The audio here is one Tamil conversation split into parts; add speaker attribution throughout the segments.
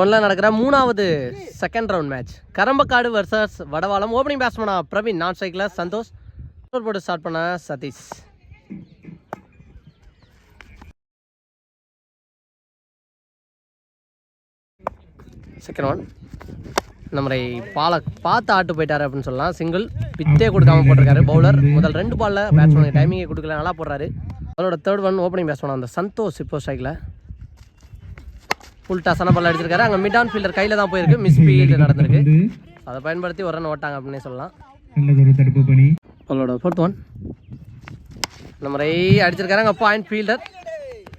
Speaker 1: ஒன்ல நடக்கிற மூணாவது second round match Karambakkadu versus Vadavalam. Opening பேட்ஸ்மனா Praveen நான் ஸ்ட்ரைக்கில் சந்தோஷ். போட்டு ஸ்டார்ட் பண்ண சதீஷ். செகண்ட் ஒன் நம்மளை பால பார்த்து ஆட்டு போயிட்டாரு அப்படின்னு சொல்லலாம். சிங்கிள் பித்தே கொடுக்காம போட்டிருக்காரு பவுலர் முதல் ரெண்டு பாலில் பேட்ஸ்மேனுக்கு டைமிங்கே கொடுக்கல. நல்லா போடுறாரு. அதோட தேர்ட் ஒன் ஓப்பனிங் பேட்ஸ்மேன் அந்த சந்தோஷ் இப்போ ஸ்ட்ரைக்கில் ஃபுல் டசன பால் அடிச்சிருக்காரு. அங்கே மிட் ஆன் ஃபீல்டர் கையில் தான் போயிருக்கு. மிஸ் ஃபீல்டு நடந்திருக்கு. அதை பயன்படுத்தி ஒரு ரன் ஓட்டாங்க அப்படின்னே சொல்லலாம்.
Speaker 2: தடுப்பு பணி.
Speaker 1: அவளோட ஃபோர்த் ஒன் நம்ம ரை அடிச்சிருக்காரு. அங்கே பாயிண்ட் ஃபீல்டர்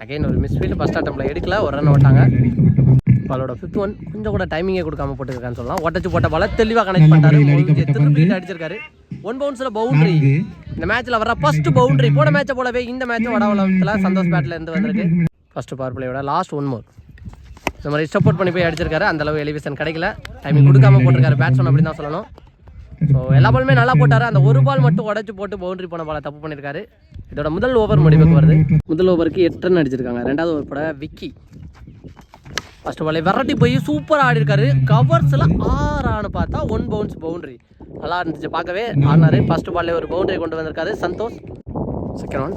Speaker 1: அகைன் ஒரு மிஸ் ஃபீல்டு ஃபஸ்ட் அட்டம்ல எடுக்கல. ஒரு ரன் ஓட்டாங்க. அவளோட ஃபிஃப்த் ஒன் கொஞ்சம் கூட டைமிங்கே கொடுக்காம போட்டுருக்கான்னு சொல்லலாம். ஒட்டச்சு போட்ட பால தெளிவாக கனெக்ட் முடிஞ்சு திருப்பி அடிச்சிருக்காரு. ஒன் பவுன்ஸில் பவுண்டரி இந்த மேட்ச்ல வர ஃபர்ஸ்ட் பவுண்டரி போன மேட்சை போலவே இந்த மேட்சும் வடவளத்தில் சந்தோஷ் பேட்ல இருந்து வந்திருக்கு. ஃபர்ஸ்ட் பவர் பிளேயோட லாஸ்ட் ஒன் மோர் இந்த மாதிரி சப்போர்ட் பண்ணி போய் அடிச்சிருக்காரு. அந்த அளவு எலிவேஷன் கிடைக்கல. டைமிங் கொடுக்காம போட்டிருக்காரு. பேட்ஸ்மேன் அப்படின்னு தான் சொல்லணும். ஸோ எல்லா பாலுமே நல்லா போட்டாரு. அந்த ஒரு பால் மட்டும் உடைச்சு போட்டு பவுண்டரி போன பாலை தப்பு பண்ணியிருக்காரு இதோட முதல் ஓவர் முடிவுக்கு வருது. முதல் ஓவருக்கு எட்டு ரன் அடிச்சிருக்காங்க. ரெண்டாவது ஓவர் பட விக்கி. ஃபர்ஸ்ட் பாலே விரட்டி போய் சூப்பராக ஆடி இருக்காரு கவர்ஸில் ஆறான்னு பார்த்தா ஒன் பவுன்ஸ் பவுண்டரி நல்லா இருந்துச்சு பார்க்கவே. ஆனார் ஃபர்ஸ்ட் பால்லே ஒரு பவுண்டரி கொண்டு வந்திருக்காரு. சந்தோஷ். செகண்ட் ஒன்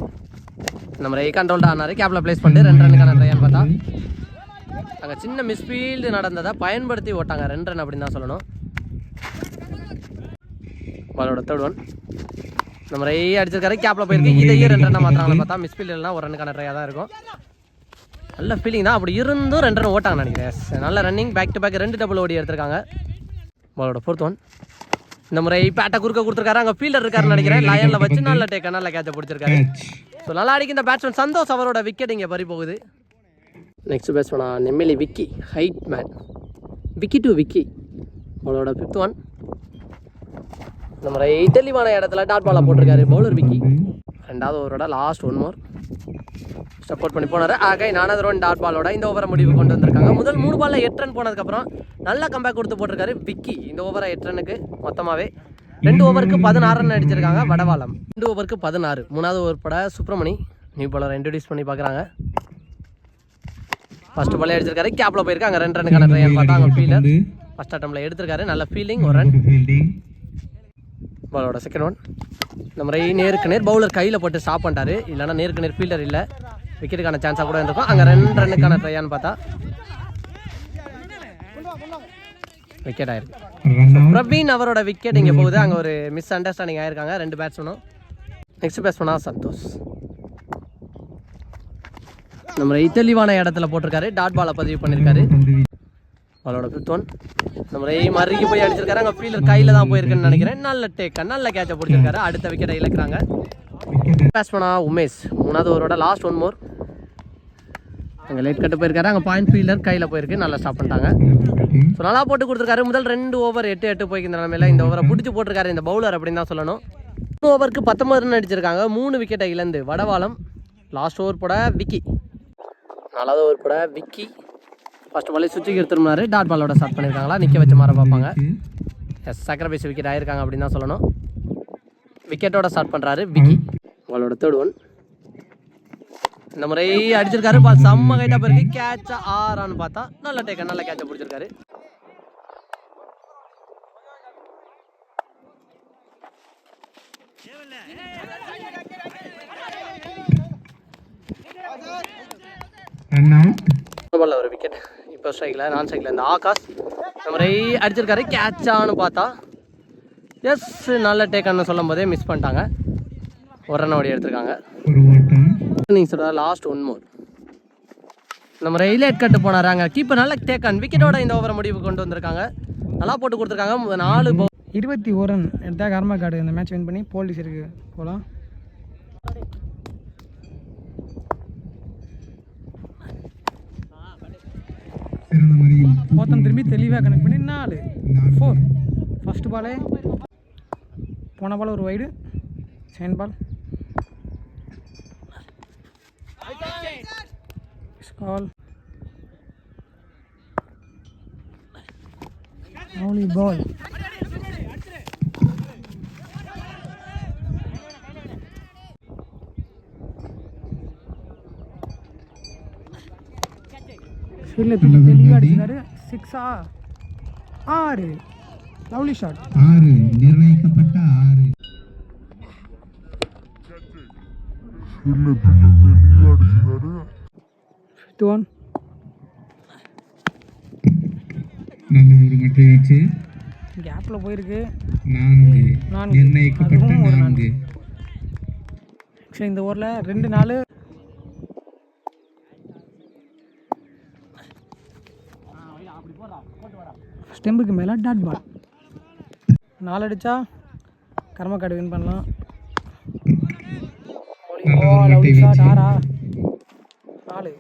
Speaker 1: நம்ம ரை கண்ட்ரோல்டாக ஆனார் கேப்பில் ப்ளேஸ் பண்ணிட்டு ரெண்டு ரன்னுக்கான ட்ரையான்னு பார்த்தா. அங்கே சின்ன மிஸ்ஃபீல்டு நடந்ததை பயன்படுத்தி ஓட்டாங்க. ரெண்டு ரன் அப்படின்னு தான் சொல்லணும். பாலோட தேர்ட் ஒன் நம்ம ரை அடிச்சிருக்காரு. கேப்பில் போயிருக்கு. இதையே ரெண்டு ரன் பார்த்தா மிஸ்ஃபீல்டு இல்லைனா ஒரு ரன்னுக்கான ட்ரையாக தான் இருக்கும். நல்ல ஃபீலிங் தான். அப்படி இருந்தும் ரெண்டு ரன் ஓட்டாங்க நினைக்கிறேன். நல்ல ரன்னிங் பேக் டு பேக் ரெண்டு டபுள் ஓடி எடுத்திருக்காங்க. பாலோட ஃபோர்த் ஒன் இந்த முறை பேட்டை குறுக்க கொடுத்துருக்காரு. அங்கே ஃபீல்டர் இருக்காருன்னு நினைக்கிறேன். லயனில் வச்சு நல்ல டேக்க நல்ல கேட்சை பிடிச்சிருக்காரு. ஸோ நல்லா அடிக்க இந்த பேட்ஸ்மேன் சந்தோஷ் அவரோட விக்கெட் இங்கே பறி போகுது. நெக்ஸ்ட் பேட்ஸ்மேனா நெம்மெலி விக்கி ஹைட் மேன் விக்கி டு விக்கி அவளோட ஃபிஃப்த் ஒன் நம்ம தெளிவான இடத்துல டாட் பாலாக போட்டிருக்காரு பவுலர் விக்கி ரெண்டாவது ஓவரோட லாஸ்ட் ஒன் மோர் சப்போர்ட் பண்ணி போனார். ஆகை நானாவது ரன் டாட் பாலோட இந்த ஓவரை முடிவு கொண்டு வந்திருக்காங்க. முதல் மூணு பாலில் எட்டு ரன் போனதுக்கப்புறம் நல்ல கம்பேக் கொடுத்து போட்டிருக்காரு விக்கி இந்த ஓவரை எட்டு ரனுக்கு மொத்தமாகவே ரெண்டு ஓவருக்கு பதினாறு ரன் அடிச்சிருக்காங்க வடவாளம். ரெண்டு ஓவருக்கு பதினாறு. மூணாவது ஓவர் பட சுப்ரமணி நியூ பாலர் இன்ட்ரடியூஸ் பண்ணி பார்க்குறாங்க. ஃபர்ஸ்ட் பாலே அடிச்சிருக்காரு கேப்பில் போயிருக்காங்க ரெண்டு ரன்னுக்கான ட்ரையான்னு பார்த்தா அங்கே ஃபீல்டர் ஃபர்ஸ்ட் அட்டம்ல எடுத்திருக்காரு. நல்ல ஃபீலிங் ஒரு ரன் பாலோட செகண்ட் ஒன் நம்ம நேருக்கு நேர் பவுலர் கையில் போட்டு ஸ்டாப் பண்ணிட்டாரு. இல்லைன்னா நேருக்கு நேர் ஃபீல்டர் இல்லை. விக்கெட்டுக்கான சான்ஸாக கூட இருந்திருக்கும். அங்கே ரெண்டு ரன்னுக்கான ட்ரையான்னு பார்த்தா. விக்கெட் ஆயிருக்கு. பிரவீன் அவரோட விக்கெட் இங்கே போகுது. அங்கே ஒரு மிஸ் அண்டர்ஸ்டாண்டிங் ஆயிருக்காங்க. ரெண்டு பேட்ஸ்மேனும் நெக்ஸ்ட் பேட்ஸ்மேனா சந்தோஷ். நம்ம தெளிவான இடத்துல போட்டிருக்காரு. டாட் பாலை பதிவு பண்ணியிருக்காரு. அவளோட ஃபிஃப்த் ஒன் நம்ம எய்ம் அருகி போய் அடிச்சிருக்காரு. அங்கே ஃபீல்டர் கையில் தான் போயிருக்குன்னு நினைக்கிறேன். நல்ல டேக்கா நல்ல கேட்சை பிடிச்சிருக்காரு. அடுத்த விக்கெட்டை இழக்கிறாங்க.
Speaker 2: விக்கெட்
Speaker 1: உமேஷ். மூணாவது ஓவரோட லாஸ்ட் ஒன் மோர் அங்கே லேட் கட்டு போயிருக்காரு. அங்கே பாயிண்ட் ஃபீல்டர் கையில் போயிருக்கு. நல்லா ஸ்டாப் பண்ணிட்டாங்க. ஸோ நல்லா போட்டு கொடுத்துருக்காரு. முதல் ரெண்டு ஓவர் எட்டு எட்டு போய்க்கிற நிலமையில. இந்த ஓவரை பிடிச்சி போட்டிருக்காரு. இந்த பவுலர் அப்படின்னு தான் சொல்லணும். மூணு ஓவருக்கு பத்தொம்பது ரன் அடிச்சிருக்காங்க. மூணு விக்கெட்டை இழந்து வடவாளம். லாஸ்ட் ஓவர் போட விக்கி. நாலாவது ஓவர் கூட விக்கி ஃபஸ்ட் பாலே சுவிட்சுக்கு எடுத்துருந்தாரு. டாட் பாலோட ஸ்டார்ட் பண்ணியிருக்காங்களா நிற்க வச்ச மாதிரி பார்ப்பாங்க. எஸ் சக்கரை விக்கெட் ஆயிருக்காங்க அப்படின்னு தான் சொல்லணும். விக்கெட்டோட ஸ்டார்ட் பண்ணுறாரு விக்கி. உங்களோட தேர்ட் ஒன் இந்த முறை அடிச்சிருக்காரு. பால் செம்ம கைட்டா போயிருக்கு. கேட்சா ஆறான்னு பார்த்தா நல்ல டேக்க நல்ல கேட்சை பிடிச்சிருக்காரு. பால்ல ஒரு விக்கெட் இப்போ ஸ்ட்ரைக்கில் நான் ஸ்ட்ரைக்கில் இந்த ஆகாஷ். இந்த முறை அடிச்சிருக்காரு. கேட்சான்னு பார்த்தா எஸ் நல்ல டேக்கன்னு சொல்லும் போதே மிஸ் பண்ணிட்டாங்க. ஒரு ரன் ஓடி எடுத்திருக்காங்க.
Speaker 2: ஓட்டம்.
Speaker 1: இன்னிங்ஸோட லாஸ்ட் ஒன் மோர் நம்ம ரெயிலேட் கட்டு போனாராங்க கீப்பர் நல்ல டேக்கன் விக்கெட்டோட இந்த ஓவரை முடிவு கொண்டு வந்திருக்காங்க. நல்லா போட்டு கொடுத்துருக்காங்க. நாலு பவு
Speaker 3: இருபத்தி ஒரு ரன் எடுத்தா கர்மா கார்டு இந்த மேட்ச் வின் பண்ணி போலீஸ் இருக்கு. போகலாம் மொத்தம் திரும்பி தெளிவாக கனெக்ட் பண்ணி நாலு. ஃபோர் ஃபர்ஸ்ட் பாலே போன பால் ஒரு வைடு செகண்ட் பால் கால் only ball. ஃபீல்டில் தெளிவாக அடிச்சிருக்காரு சிக்ஸா ஆறு. லவ்லி ஷாட்
Speaker 2: ஆறு நிர்ணயிக்கப்பட்ட ஆறு.
Speaker 3: ஃபிஃப்த் ஒன்
Speaker 2: நல்ல ஒரு மட்டை வீச்சு
Speaker 3: கேப்பில் போயிருக்கு.
Speaker 2: நான்கு. நிர்ணயிக்கப்பட்ட நான்கு.
Speaker 3: சரி இந்த ஓவரில் ரெண்டு நாலு ஸ்டெம்புக்கு மேலே டாட் பால் நாலு அடித்தா கர்மக்காடு வின் பண்ணலாம். நாலு.